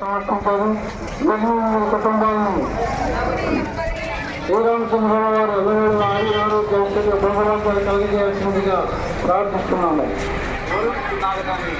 పది ఎనిమిది కుటుంబాలను శ్రీరామచంద్ర వారు ఎల్లవేళ ఆయుర ఆరోగ్య భగవంతులు కలిగేసినదిగా ప్రార్థిస్తున్నాము నాటకాన్ని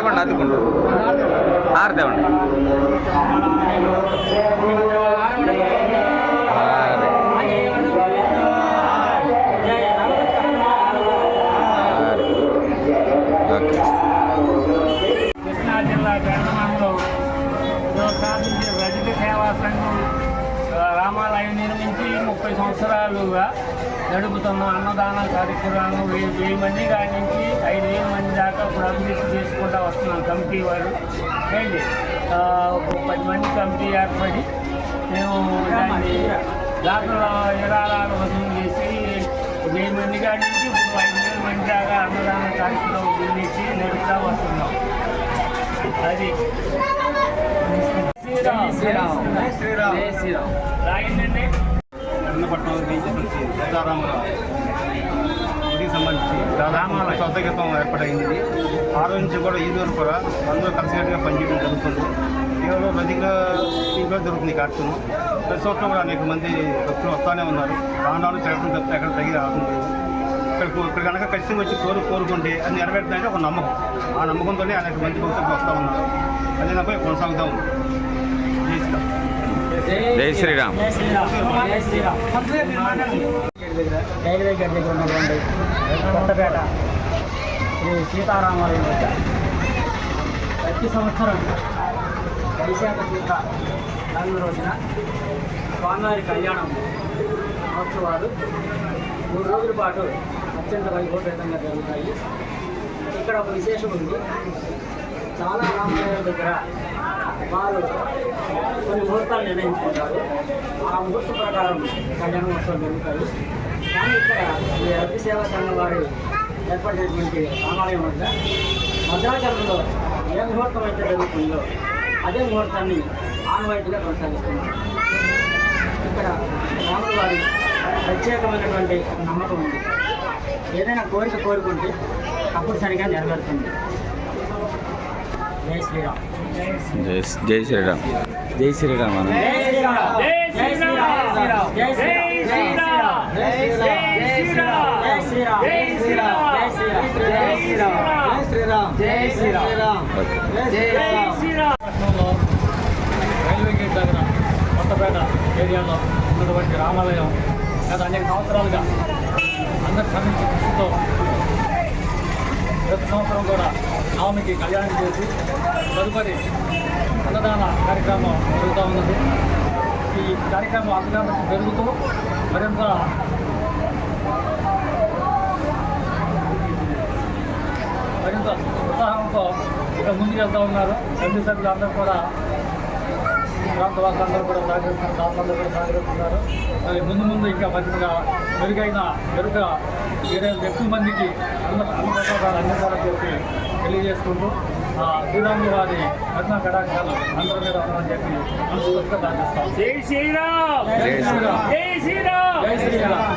ఇవ్వండి అద్దుకుంటు ఆరుదే ఉండి కృష్ణా జిల్లా గ్రామంలో స్థాపించిన రజత సేవా సంఘం రామాలయం నిర్మించి ముప్పై సంవత్సరాలుగా నడుపుతున్న అన్నదాన కార్యక్రమాలను వెయ్యి మంది కాడి నుంచి ఐదు వేల మంది దాకా ఇప్పుడు అభివృద్ధి చేసుకుంటూ వస్తున్నాం కమిటీ వారు. ఏంటి? ఒక పది మంది కమిటీ ఏర్పడి మేము దాన్ని దాఖల విరాళాలు వసూలు చేసి వెయ్యి మంది కాడి నుంచి ఇప్పుడు ఐదు వేల మంది దాకా అన్నదాన కార్యక్రమం నిర్మించి నడుపుతూ వస్తున్నాం. అది. శ్రీరామ్. శ్రీరామ్. శ్రీరామ్. శ్రీరామ్. ఎన్నపట్నం నుంచి ఏర్పాటైంది ఇది. ఆ రోజు నుంచి కూడా ఈ రోజు కూడా అందరూ కలిసికట్టుగా పనిచేయడం జరుగుతుంది కేవలం రజిక ఇంట్లో జరుగుతుంది ఈ కార్యక్రమం ప్రతి సంవత్సరం కూడా అనేక మంది భక్తులు వస్తూనే ఉన్నారు రాను తిరగడం తప్పితే ఎక్కడ తగిలి రావడం లేదు ఇక్కడ ఇక్కడ కనుక ఖచ్చితంగా వచ్చి కోరు కోరుకుంటే అది నెరవేరుతుందంటే ఒక నమ్మకం ఆ నమ్మకంతోనే అనేక మంది భక్తులు వస్తూ ఉన్నారు అదే నాకు కొనసాగుతూ ఉంది జై శ్రీరామ్ జై రైల్వే గేట్ దగ్గర ఉన్నటువంటి కొత్తపేట శ్రీ సీతారామాలయం వద్ద ప్రతి సంవత్సరం వైశాఖ శుద్ధ నలుగు రోజున స్వామివారి కళ్యాణం మహోత్సవాలు మూడు రోజుల పాటు అత్యంత వైభవపేతంగా జరుగుతాయి. ఇక్కడ ఒక విశేషం ఉంది. చాలా రామాలయాల దగ్గర వారు కొన్ని ముహూర్తాలు నిర్ణయించుకుంటారు. ఆ ముహూర్త ప్రకారం కళ్యాణ మహోత్సవాలు జరుగుతాయి. కానీ ఇక్కడ ఈ అగ్ని సేవా సంఘం వారు ఏర్పడినటువంటి రామాలయం వద్ద భద్రాచలంలో ఏ ముహూర్తం అయితే జరుగుతుందో అదే ముహూర్తాన్ని ఆన్వాయితీగా కొనసాగిస్తున్నారు. ఇక్కడ రాముల వారి ప్రత్యేకమైనటువంటి నమ్మకం ఉంది. ఏదైనా కోరిక కోరుకుంటే అప్పుడు సరిగా నెరవేరుతుంది. జై శ్రీరామ్. జై జై శ్రీరామ్. జై శ్రీరామ్. జై శ్రీరామ్. జై శ్రీరామ్. జై శ్రీరామ్. జై శ్రీరామ్. రైల్వే గేట్ దగ్గర కొత్తపేట ఏరియాలో ఉన్నటువంటి రామాలయం గత అనేక సంవత్సరాలుగా అందరి సమితి కృషితో ప్రతి సంవత్సరం కూడా నవమికి కళ్యాణం చేసి తదుపరి అన్నదాన కార్యక్రమం జరుగుతూ ఉన్నది. ఈ కార్యక్రమం అన్నదానం జరుగుతూ మరింత మరింత ఉత్సాహంతో ఇక ముందుకు వెళ్తూ ఉన్నారు. కమిటీ సభ్యులు అందరూ కూడా ప్రాంత వాళ్ళందరూ కూడా సహకరిస్తున్నారు. దాతలందరూ కూడా సహకరిస్తున్నారు. మరి ముందు ముందు ఇంకా మంచిగా మెరుగైన మెరుగ ఇరవై ఎక్కువ మందికి అన్న అన్నప్రసాదాలు అందించాలని చెప్పి తెలియజేసుకుంటూ ఆ శ్రీరాములు వారి కరుణా కటాక్షాలు అందరి మీద ఉందని చెప్పి మనస్ఫూర్తిగా దాటిస్తాం జై శ్రీరామ్! జై శ్రీరామ్. జై శ్రీరామ్! జై శ్రీరామ్.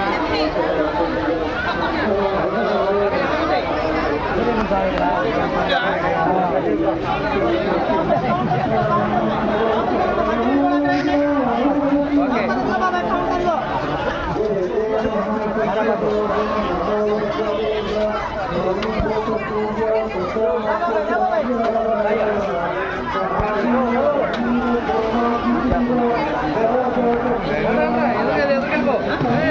ఎందుకు ఎందుకు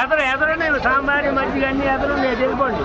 ఎదర ఎదరనే సాంబారి మజ్జిగ అన్ని ఎదరు నేను తెలుపండి